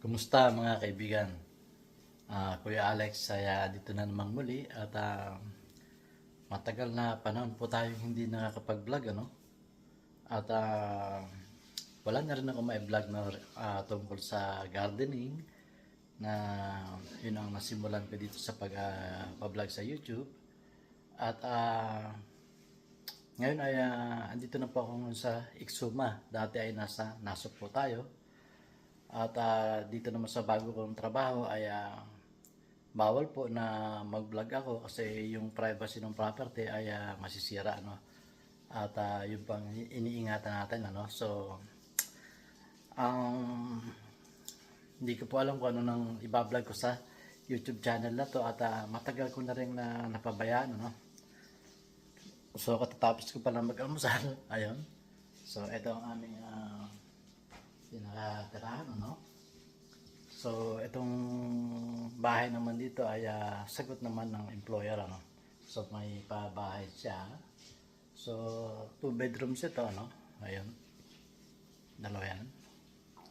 Kumusta mga kaibigan? Ah, Kuya Alex, ay dito na namang muli at ah, matagal na panahon po tayo hindi nakakapag-vlog ano? At ah, wala na rin ako may vlog na ah, tungkol sa gardening na yun ang nasimulan ko dito sa pag-vlog sa YouTube. At ah, ngayon ay ah, andito na po ako sa Iksuma. Dati ay nasa Nasop po tayo. At ah, dito naman sa bago kong trabaho ay ah, bawal po na mag-vlog ako kasi yung privacy ng property ay ah, masisira no. At ah, yun pang iniingatan natin ano. So um, hindi ko po alam kung ano nang ibablog ko sa YouTube channel na to at ah, matagal ko na rin na napabayaan ano. So katatapos ko pa lang mag-almusal. Ayun. So ito ang aming ah, pinakatirahan, ano? So, itong bahay naman dito ay ah, sagot naman ng employer, ano? So, may pabahay siya. So, two bedrooms ito, ano? Ayun. Dalawa yan.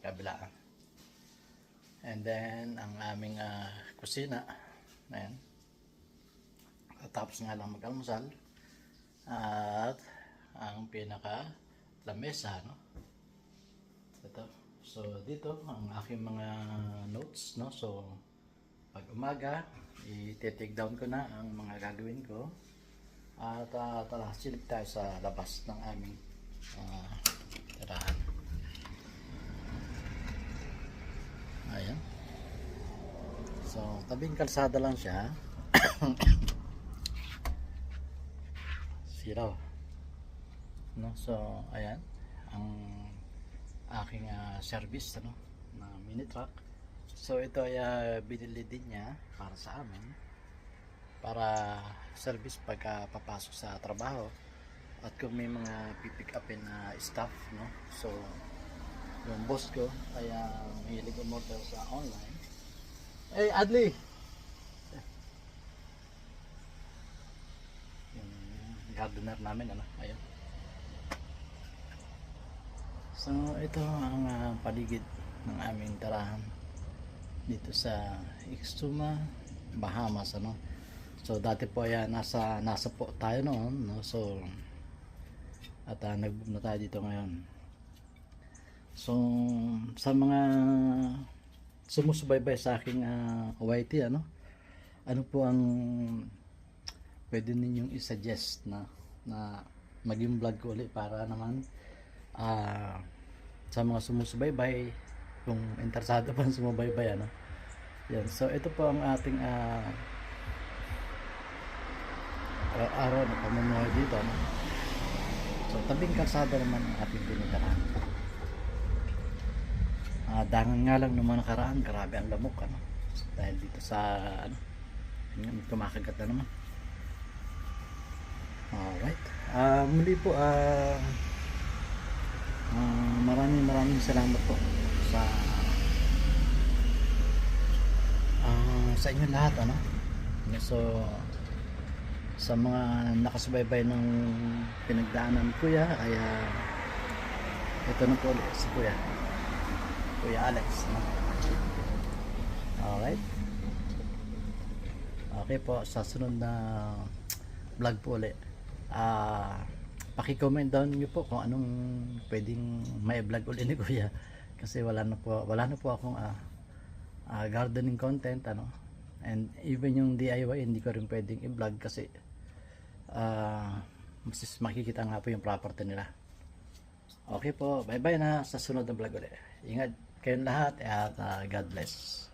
Kabilaan. And then, ang aming ah, kusina. Ayan. Tapos nga lang mag-almusal. At, ang pinaka lamesa, no? So, dito ang aking mga notes, no? So, pag umaga, i-take down ko na ang mga gagawin ko. At uh, tara, silip tayo sa labas ng aming uh, tirahan. Ayan. So, tabing kalsada lang siya. Zero. No? So, ayan. Ang aking ah, service ano na mini truck. So ito ay ah, binili din niya para sa amin para service pagka papasok sa trabaho. At kung may mga pipick upin na staff no? So yung boss ko ay uh, mahilig umorder sa online. Hey Adli yung gardener namin ano ayun So, ito ang ah, paligid ng aming tirahan dito sa Ixtuma, Bahamas, ano. So, dati po ay ah, nasa nasa po tayo noon, no. So, at uh, nag na tayo dito ngayon. So, sa mga sumusubaybay sa aking uh, YT, ano, ano po ang pwede ninyong i-suggest na na maging vlog ko ulit para naman ah sa mga sumusubaybay kung interesado pa sumubaybay ano. Yan. So ito po ang ating ah araw-araw na pamumuhay dito ano? so tabing kalsada naman ang ating pinitirahan ah dangan nga lang mga nakaraan grabe ang lamok ano. So, dahil dito sa ano yun, kumakagat na naman. Alright. Ah muli po ah Ah, maraming maraming salamat po sa ah, sa inyo lahat ano? So sa mga nakasubaybay ng pinagdaanan ni kuya kaya ito na po ulit si kuya. Kuya Alex no? alright. Okay po sa sunod na vlog po ulit. Ah paki-comment down niyo po kung anong pwedeng may vlog ulit ni Kuya. Kasi wala na po wala na po akong ah, ah, gardening content ano. And even yung DIY hindi ko rin pwedeng i-vlog kasi ah mas makikita nga po yung property nila. Okay po bye bye na sa sunod na vlog ulit. Ingat kayong lahat at ah, God bless